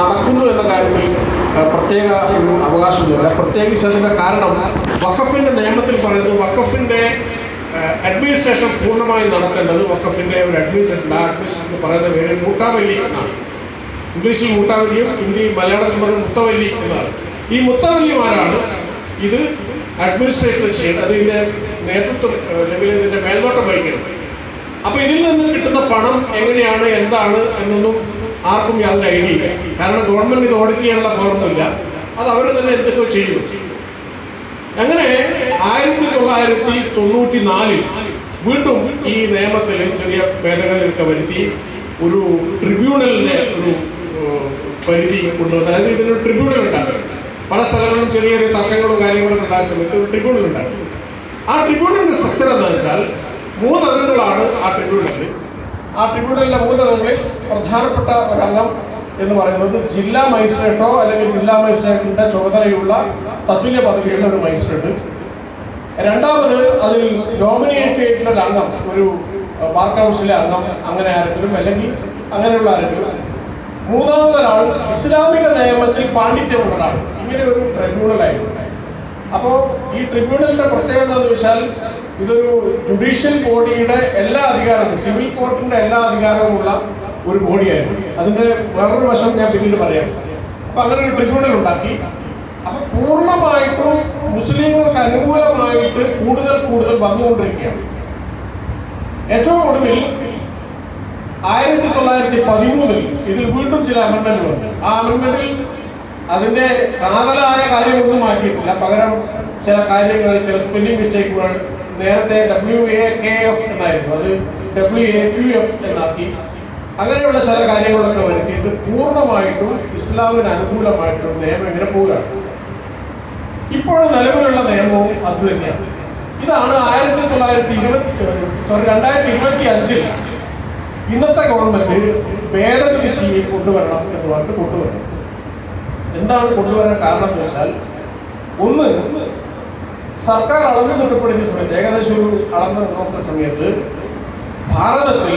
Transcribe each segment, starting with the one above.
നടക്കുന്നു എന്ന കാര്യത്തിൽ പ്രത്യേക അവകാശമൊന്നുമില്ല പ്രത്യേകിച്ച് അതിന്റെ കാരണം വഖഫിന്റെ നിയമത്തിൽ പറയുന്നത് വഖഫിന്റെ അഡ്മിനിസ്ട്രേഷൻ പൂർണമായി നടത്തേണ്ടത് വഖഫിന്റെ ഒരു അഡ്മിനിസ്ട്രേഷൻ ആ അഡ്മിനിസ്ട്രേഷൻ പറയുന്ന പേര് മുട്ടാവല്ലി എന്നാണ്. ഇംഗ്ലീഷിൽ മുട്ടാവല്ലിയും ഹിന്ദി മലയാളത്തിൽ പറയുന്നത് മുത്തവല്ലി എന്നാണ്. ഈ മുത്തവല്ലിമാരാണ് ഇത് അഡ്മിനിസ്ട്രേറ്റ് ചെയ്യേണ്ടത് അതിന്റെ നേതൃത്വം ഏഹ്, അല്ലെങ്കിൽ ഇതിന്റെ മേൽനോട്ടം വഹിക്കണം അപ്പോൾ ഇതിൽ നിന്ന് കിട്ടുന്ന പണം എങ്ങനെയാണ് എന്താണ് എന്നൊന്നും ആർക്കും യാതൊരു ഐഡിയ ഇല്ല. കാരണം ഗവൺമെന്റ് ഇത് ഓഡിറ്റ് ചെയ്യാനുള്ള പവറൊന്നുമില്ല അത് അവർ തന്നെ എന്തൊക്കെ ചെയ്യും അങ്ങനെ ആയിരത്തി തൊള്ളായിരത്തി തൊണ്ണൂറ്റി നാലിൽ വീണ്ടും ഈ നിയമത്തിൽ ചെറിയ ഭേദഗതികളൊക്കെ വരുത്തി ഒരു ട്രിബ്യൂണലിന്റെ ഒരു പരിധി കൊണ്ടുവന്നു. അതായത് ഇതിനൊരു ട്രിബ്യൂണൽ ഉണ്ടാകും പല സ്ഥലങ്ങളിലും ചെറിയ ചെറിയ തർക്കങ്ങളും കാര്യങ്ങളും ഉണ്ടായ സമയത്ത് ഒരു ട്രിബ്യൂണൽ ഉണ്ടാകും ആ ട്രിബ്യൂണലിന്റെ സ്ട്രക്ചർ എന്താ വെച്ചാൽ മൂന്ന് അംഗങ്ങളാണ് ആ ട്രിബ്യൂണലിൽ ആ ട്രിബ്യൂണലിലെ മൂന്ന് അംഗങ്ങളിൽ പ്രധാനപ്പെട്ട ഒരംഗം എന്ന് പറയുന്നത് ജില്ലാ മജിസ്ട്രേറ്റോ അല്ലെങ്കിൽ ജില്ലാ മജിസ്ട്രേറ്റിന്റെ ചുമതലയുള്ള തത്തുല്യ പദവിയുള്ള ഒരു മജിസ്ട്രേറ്റ്. രണ്ടാമത് അതിൽ നോമിനേറ്റ് ചെയ്തിട്ടുള്ള അംഗം ഒരു ബാർ കൗൺസിലെ അംഗം അങ്ങനെ ആരെങ്കിലും അല്ലെങ്കിൽ അങ്ങനെയുള്ള ആരെങ്കിലും. മൂന്നാമതൊരാൾ ഇസ്ലാമിക നിയമത്തിൽ പാണ്ഡിത്യമുള്ള ഇങ്ങനെ ഒരു ട്രിബ്യൂണലായിരുന്നു അപ്പോൾ ഈ ട്രിബ്യൂണലിന്റെ പ്രത്യേകത എന്ന് വെച്ചാൽ ഇതൊരു ജുഡീഷ്യൽ ബോഡിയുടെ എല്ലാ അധികാരവും സിവിൽ കോർട്ടിന്റെ എല്ലാ അധികാരവും ഉള്ള ഒരു ബോഡിയായിരുന്നു അതിന്റെ വേറൊരു വശം ഞാൻ പിന്നീട് പറയാം. അപ്പൊ അങ്ങനെ ഒരു ട്രിബ്യൂണൽ ഉണ്ടാക്കി. അപ്പൊ പൂർണമായിട്ടും മുസ്ലിങ്ങൾക്ക് അനുകൂലമായിട്ട് കൂടുതൽ കൂടുതൽ വന്നുകൊണ്ടിരിക്കുകയാണ്. ഏറ്റവും ഒടുവിൽ ആയിരത്തി തൊള്ളായിരത്തി പതിമൂന്നിൽ ഇതിൽ വീണ്ടും ചില അമൻമെന്റുകൾ ഉണ്ട് ആ അമെന്മെന്റിൽ അതിന്റെ കാതലായ കാര്യമൊന്നും മാറ്റിയിട്ടില്ല. പകരം ചില കാര്യങ്ങൾ ചില സ്പെല്ലിംഗ് മിസ്റ്റേക്കുകൾ നേരത്തെ ഡബ്ല്യു എ കെ എഫ് എന്നായിരുന്നു. അത് ഡബ്ല്യു എ ക്യു എഫ് എന്നാക്കി. അങ്ങനെയുള്ള ചില കാര്യങ്ങളൊക്കെ വരുത്തിയിട്ട് പൂർണമായിട്ടും ഇസ്ലാമിന് അനുകൂലമായിട്ടുള്ള നിയമം ഇങ്ങനെ പോവുകയാണ്. ഇപ്പോഴും നിലവിലുള്ള നിയമവും അത് തന്നെയാണ്. ഇതാണ് ആയിരത്തി തൊള്ളായിരത്തി ഇരുപത്തി സോറി രണ്ടായിരത്തി ഇരുപത്തി അഞ്ചിൽ ഇന്നത്തെ ഗവൺമെന്റ് ഭേദഗതി കൊണ്ടുവരണം എന്ന് പറഞ്ഞിട്ട് കൊണ്ടുവരണം എന്താണ് കൊണ്ടുവരാൻ കാരണം എന്ന് വെച്ചാൽ ഒന്ന് സർക്കാർ അളവിൽ തൊട്ടപ്പെടുന്ന സമയത്ത് ഏകദേശം ഒരു അളന്ന് നോക്കുന്ന സമയത്ത് ഭാരതത്തിൽ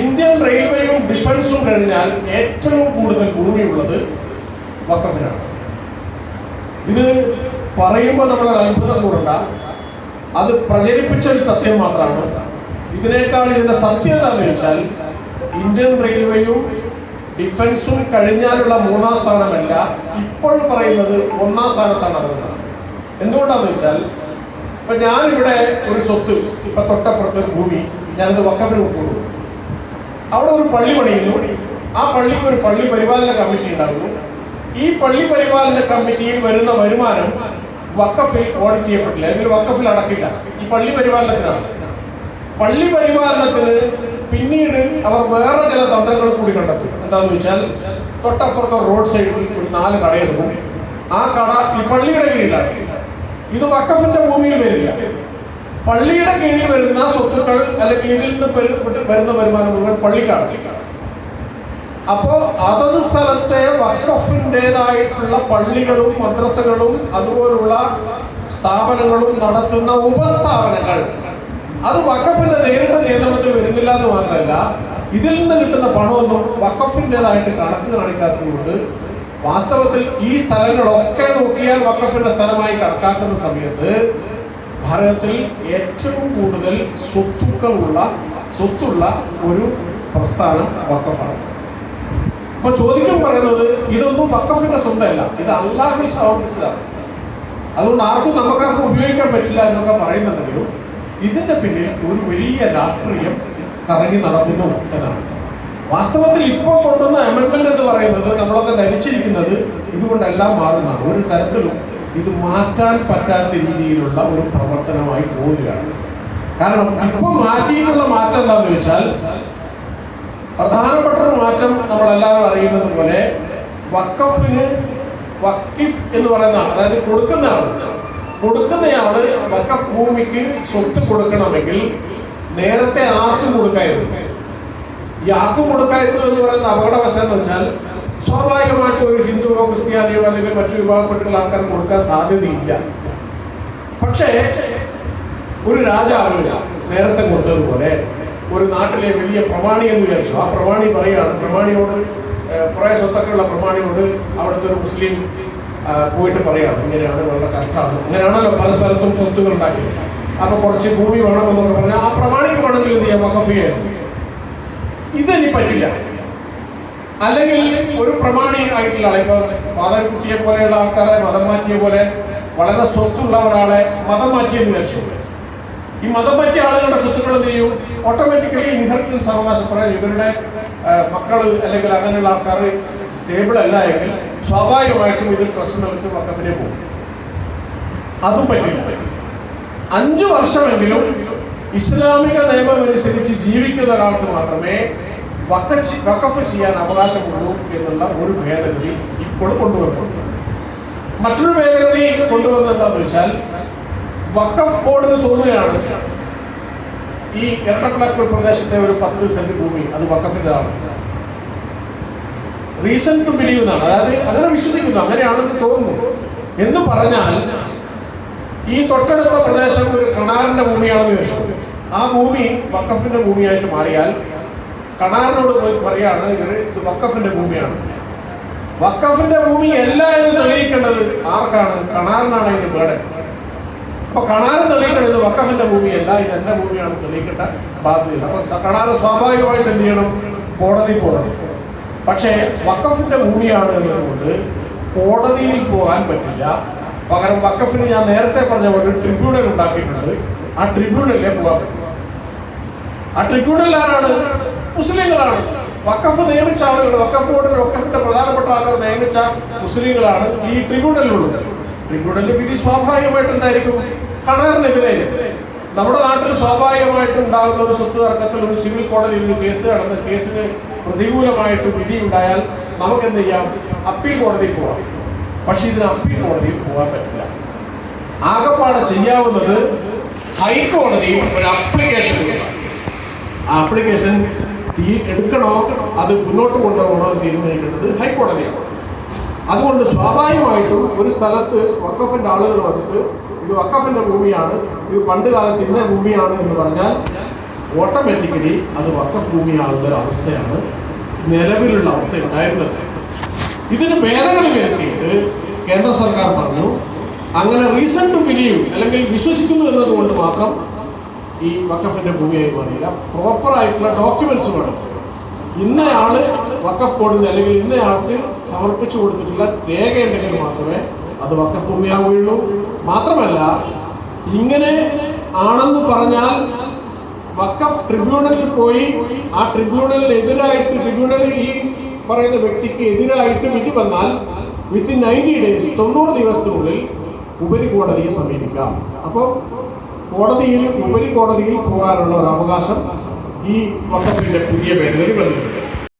ഇന്ത്യൻ റെയിൽവേയും ഡിഫൻസും കഴിഞ്ഞാൽ ഏറ്റവും കൂടുതൽ ഭൂമിയുള്ളത് വക്കഫിനാണ്. ഇത് പറയുമ്പോൾ നമ്മൾ അത്ഭുതം കൂടണ്ട. അത് പ്രചരിപ്പിച്ച ഒരു തത്വം മാത്രമാണ്. ഇതിനേക്കാൾ ഇതിന്റെ സത്യത എന്ന് വെച്ചാൽ ഇന്ത്യൻ റെയിൽവേയും ഡിഫൻസും കഴിഞ്ഞാലുള്ള മൂന്നാം സ്ഥാനമല്ല ഇപ്പോൾ പറയുന്നത് ഒന്നാം സ്ഥാനത്താണ് അതുകൊണ്ടാണ്. എന്തുകൊണ്ടാന്ന് വെച്ചാൽ ഇപ്പൊ ഞാനിവിടെ ഒരു സ്വത്ത് ഇപ്പൊ തൊട്ടപ്പുറത്ത് ഒരു ഭൂമി ഞാനത് വക്കഫിന് കൊടുക്കുന്നു അവിടെ ഒരു പള്ളി പണിയുന്നു. ആ പള്ളിക്ക് ഒരു പള്ളി പരിപാലന കമ്മിറ്റി ഉണ്ടാകുന്നു. ഈ പള്ളി പരിപാലന കമ്മിറ്റിയിൽ വരുന്ന വരുമാനം വക്കഫിൽ ഓഡിറ്റ് ചെയ്യപ്പെട്ടില്ല. അല്ലെങ്കിൽ വക്കഫിൽ അടക്കില്ല. ഈ പള്ളി പരിപാലനത്തിനാണ്. പള്ളി പരിപാലനത്തിന് പിന്നീട് അവർ വേറെ ചില തന്ത്രങ്ങൾ കൂടി കണ്ടെത്തും. എന്താന്ന് വെച്ചാൽ തൊട്ടപ്പുറത്തെ റോഡ് സൈഡിൽ ഒരു നാല് കടയെടുക്കും ആ കട ഈ പള്ളിയുടെ കീഴിലാണ്. ഇത് വക്കഫിന്റെ ഭൂമിയിൽ വരില്ല. പള്ളിയുടെ കീഴിൽ വരുന്ന സ്വത്തുക്കൾ അല്ലെങ്കിൽ ഇതിൽ നിന്ന് വരുന്ന വരുമാനം മുഴുവൻ പള്ളിക്കാണ്. അപ്പോ അതത് സ്ഥലത്തെ വക്കഫിന്റെതായിട്ടുള്ള പള്ളികളും മദ്രസകളും അതുപോലുള്ള സ്ഥാപനങ്ങളും നടത്തുന്ന ഉപസ്ഥാപനങ്ങൾ. അത് വക്കഫിന്റെ നേരിട്ട് നിയന്ത്രണത്തിൽ വരുന്നില്ല എന്ന് മാത്രമല്ല ഇതിൽ നിന്ന് കിട്ടുന്ന പണമൊന്നും വക്കഫിന്റെതായിട്ട് കണക്ക് കാണിക്കാത്തതുകൊണ്ട് വാസ്തവത്തിൽ ഈ സ്ഥലങ്ങളൊക്കെ നോക്കിയാൽ വക്കഫിന്റെ സ്ഥലമായി കണക്കാക്കുന്ന സമയത്ത് ഭാരതത്തിൽ ഏറ്റവും കൂടുതൽ സ്വത്തുക്കളുള്ള സ്വത്തുള്ള ഒരു പ്രസ്ഥാനം വക്കഫാണ് അപ്പൊ ചോദിക്കാൻ പറയുന്നത് ഇതൊന്നും വക്കഫിന്റെ സ്വന്തമല്ല. ഇത് അള്ളാഹുൽ സമർപ്പിച്ചതാണ് അതുകൊണ്ട് ആർക്കും നമുക്കാർക്കും ഉപയോഗിക്കാൻ പറ്റില്ല എന്നൊക്കെ പറയുന്നുണ്ടെങ്കിലും ഇതിന്റെ പിന്നിൽ ഒരു വലിയ രാഷ്ട്രീയം കറങ്ങി നടക്കുന്നു എന്നാണ് വാസ്തവത്തിൽ ഇപ്പോൾ കൊണ്ടുവന്ന അമെൻമെന്റ് എന്ന് പറയുന്നത് നമ്മളൊക്കെ ധരിച്ചിരിക്കുന്നത് ഇതുകൊണ്ടെല്ലാം മാറുന്നതാണ്. ഒരു തരത്തിലും ഇത് മാറ്റാൻ പറ്റാത്ത രീതിയിലുള്ള ഒരു പ്രവർത്തനമായി പോവുകയാണ്. കാരണം ഇപ്പൊ മാറ്റിയിട്ടുള്ള മാറ്റം എന്താണെന്ന് വെച്ചാൽ പ്രധാനപ്പെട്ട ഒരു മാറ്റം നമ്മളെല്ലാവരും അറിയുന്നത് പോലെ വക്കഫിന് വക്കിഫ് എന്ന് പറയുന്നതാണ്. അതായത് കൊടുക്കുന്നതാണ് കൊടുക്കുന്നയാൾ വക്കഫ് ഭൂമിക്ക് സ്വത്ത് കൊടുക്കണമെങ്കിൽ നേരത്തെ ആർക്കും കൊടുക്കായിരുന്നു. ഈ ആർക്കും കൊടുക്കായിരുന്നു എന്ന് പറയുന്ന അപകടവശം എന്ന് വെച്ചാൽ സ്വാഭാവികമായിട്ട് ഒരു ഹിന്ദുവോ ക്രിസ്ത്യാനിയോ അല്ലെങ്കിൽ മറ്റു വിഭാഗപ്പെട്ടുള്ള ആൾക്കാർ കൊടുക്കാൻ സാധ്യതയില്ല. പക്ഷേ ഒരു രാജാവ് നേരത്തെ കൊടുത്തതുപോലെ ഒരു നാട്ടിലെ വലിയ പ്രമാണി എന്ന് വിചാരിച്ചു. ആ പ്രമാണി പറയുകയാണ് പ്രമാണിയോട് കുറെ സ്വത്തൊക്കെയുള്ള പ്രമാണിയോട് അവിടുത്തെ ഒരു മുസ്ലിം പോയിട്ട് പറയുകയാണ്. ഇങ്ങനെയാണ് വളരെ കഷ്ടമാണ്. അങ്ങനെയാണല്ലോ പല സ്ഥലത്തും സ്വത്തുകൾ ഉണ്ടാക്കിയത്. അപ്പൊ കുറച്ച് ഭൂമി വേണമെന്നൊക്കെ പറഞ്ഞാൽ ആ പ്രമാണിക്ക് വേണമെങ്കിൽ എന്ത് ചെയ്യാം? വഖഫ് ഇതെനി പറ്റില്ല. അല്ലെങ്കിൽ ഒരു പ്രമാണി ആയിട്ടുള്ള ആളെ ഇപ്പൊ മാതാവിക്കുട്ടിയെ പോലെയുള്ള ആൾക്കാരെ മതം മാറ്റിയ പോലെ വളരെ സ്വത്തുള്ള ഒരാളെ മതം മാറ്റിയെന്ന് വിചാരിച്ചു. ഈ മതം മാറ്റിയ ആളുകളുടെ സ്വത്തുക്കൾ എന്ത് ചെയ്യും? ഓട്ടോമാറ്റിക്കലി ഇൻഹെറിറ്റൻസ് അവകാശപ്പെടാൻ ഇവരുടെ മക്കൾ അല്ലെങ്കിൽ അങ്ങനെയുള്ള ആൾക്കാർ സ്റ്റേബിൾ അല്ല എങ്കിൽ സ്വാഭാവികമായിട്ടും ഇതിൽ പ്രശ്നങ്ങൾക്ക് വക്കത്തിനെ പോകും. അതും പറ്റില്ല. അഞ്ചു വർഷമെങ്കിലും ഇസ്ലാമിക നിയമം അനുസരിച്ച് ജീവിക്കുന്ന ഒരാൾക്ക് മാത്രമേ വക്കച്ച് വക്കഫ് ചെയ്യാൻ അവകാശമുള്ളൂ എന്നുള്ള ഒരു ഭേദഗതി ഇപ്പോൾ കൊണ്ടുവന്നിട്ടുണ്ട്. മറ്റൊരു ഭേദഗതി കൊണ്ടുവന്നത് എന്താണെന്ന് വെച്ചാൽ വക്കഫ് ബോർഡിന് തോന്നുകയാണ് ഈ ഇരട്ടക്കുളക്കൂർ പ്രദേശത്തെ ഒരു പത്ത് സെന്റ് ഭൂമി അത് വക്കഫിന്റെതാണ്. റീസൺ ടു ബിലീവ് എന്നാണ്. അതായത് അങ്ങനെ വിശ്വസിക്കുന്നു. അങ്ങനെയാണെന്ന് തോന്നുന്നു. എന്ന് പറഞ്ഞാൽ ഈ തൊട്ടടുത്ത പ്രദേശം ഒരു കണാറിന്റെ ഭൂമിയാണെന്ന് വിചാരിച്ചു. ആ ഭൂമി വക്കഫിന്റെ ഭൂമിയായിട്ട് മാറിയാൽ കണാറിനോട് പോയി പറയാണ് ഇവർ ഇത് വക്കഫിന്റെ ഭൂമിയാണ്. വക്കഫിന്റെ ഭൂമി അല്ല എന്ന് തെളിയിക്കേണ്ടത് ആർക്കാണ്? കണാറിനാണ് അതിന്റെ പേടൻ അപ്പൊ കണാറ് തെളിയിക്കേണ്ടത് വക്കഫിന്റെ ഭൂമിയല്ല ഇത് എന്റെ ഭൂമിയാണ് തെളിയിക്കേണ്ട ബാധ്യത അപ്പൊ കണാറ് സ്വാഭാവികമായിട്ട് എന്ത് ചെയ്യണം? കോടതി പോകണം. പക്ഷേ വക്കഫിന്റെ ഭൂമിയാണ് എന്നതുകൊണ്ട് കോടതിയിൽ പോകാൻ പറ്റില്ല. പകരം വക്കഫിന് ഞാൻ നേരത്തെ പറഞ്ഞ പോലെ ഒരു ട്രിബ്യൂണൽ ഉണ്ടാക്കിയിട്ടുണ്ട്. ആ ട്രിബ്യൂണലിലെ പോകാൻ പറ്റും. ആ ട്രിബ്യൂണൽ ആരാണ് മുസ്ലിങ്ങളാണ്. വക്കഫ് നിയമിച്ച ആളുകൾ വക്കഫ് ബോർഡിൽ വക്കഫിന്റെ പ്രധാനപ്പെട്ട ആളുകൾ നിയമിച്ച മുസ്ലിങ്ങളാണ് ഈ ട്രിബ്യൂണലിലുള്ളത്. ട്രിബ്യൂണൽ വിധി സ്വാഭാവികമായിട്ട് എന്തായിരിക്കും? കണാറിനെതിരെ. നമ്മുടെ നാട്ടിൽ സ്വാഭാവികമായിട്ട് ഉണ്ടാകുന്ന ഒരു സ്വത്ത് തർക്കത്തിൽ ഒരു സിവിൽ കോടതിയിൽ ഒരു കേസ് നടന്ന് കേസിന് പ്രതികൂലമായിട്ട് വിധി ഉണ്ടായാൽ നമുക്ക് എന്ത് ചെയ്യാം? അപ്പീൽ കോടതിയിൽ പോവാം. പക്ഷെ ഇതിന് അപ്പീൽ കോടതിയിൽ പോകാൻ പറ്റില്ല. ആകപ്പാടെ ചെയ്യാവുന്നത് ഹൈക്കോടതിയിൽ ഒരു അപ്ലിക്കേഷൻ ആ അപ്ലിക്കേഷൻ തീ എടുക്കണോ അത് മുന്നോട്ട് കൊണ്ടുപോകണോ തീരുമാനിക്കേണ്ടത് ഹൈക്കോടതിയാണ്. അതുകൊണ്ട് സ്വാഭാവികമായിട്ടും ഒരു സ്ഥലത്ത് വക്കഫിന്റെ ആളുകൾ വന്നിട്ട് ഇത് വക്കഫിന്റെ ഭൂമിയാണ് ഇത് പണ്ട് കാലത്ത് ഇന്ന ഭൂമിയാണ് എന്ന് പറഞ്ഞാൽ ഓട്ടോമാറ്റിക്കലി അത് വക്കഫ് ഭൂമിയാകുന്ന ഒരു അവസ്ഥയാണ് നിലവിലുള്ള അവസ്ഥ ഉണ്ടായിരുന്നത്. ഇതിന് ഭേദഗതി വരുത്തിയിട്ട് കേന്ദ്ര സർക്കാർ പറഞ്ഞു അങ്ങനെ റീസൺ ടു ബിലീവ് അല്ലെങ്കിൽ വിശ്വസിക്കുന്നു എന്നതുകൊണ്ട് മാത്രം ഈ വക്കഫിന്റെ ഭൂമിയായി മാറിയില്ല. പ്രോപ്പറായിട്ടുള്ള ഡോക്യുമെന്റ്സ് വേണം. ഇന്നയാൾ വക്കഫ് ബോർഡിന് അല്ലെങ്കിൽ ഇന്നയാൾക്ക് സമർപ്പിച്ചു കൊടുത്തിട്ടുള്ള രേഖയുണ്ടെങ്കിൽ മാത്രമേ അത് വക്കഫ് ഭൂമിയാവുകയുള്ളൂ. മാത്രമല്ല ഇങ്ങനെ ആണെന്ന് പറഞ്ഞാൽ വക്കഫ് ട്രിബ്യൂണലിൽ പോയി ആ ട്രിബ്യൂണലിനെതിരായിട്ട് ട്രിബ്യൂണലിൽ ഈ പറയുന്ന വ്യക്തിക്ക് എതിരായിട്ട് വിധി വന്നാൽ വിത്തിൻ നയന്റി ഡേയ്സ് തൊണ്ണൂറ് ദിവസത്തിനുള്ളിൽ ഉപരികോടതിയെ സമീപിക്കാം. അപ്പോൾ കോടതിയിൽ ഉപരികോടതിയിൽ പോകാനുള്ള ഒരു അവകാശം ഈ വക്കഫിന്റെ പുതിയ ഭേദഗതി വന്നിട്ടുണ്ട്.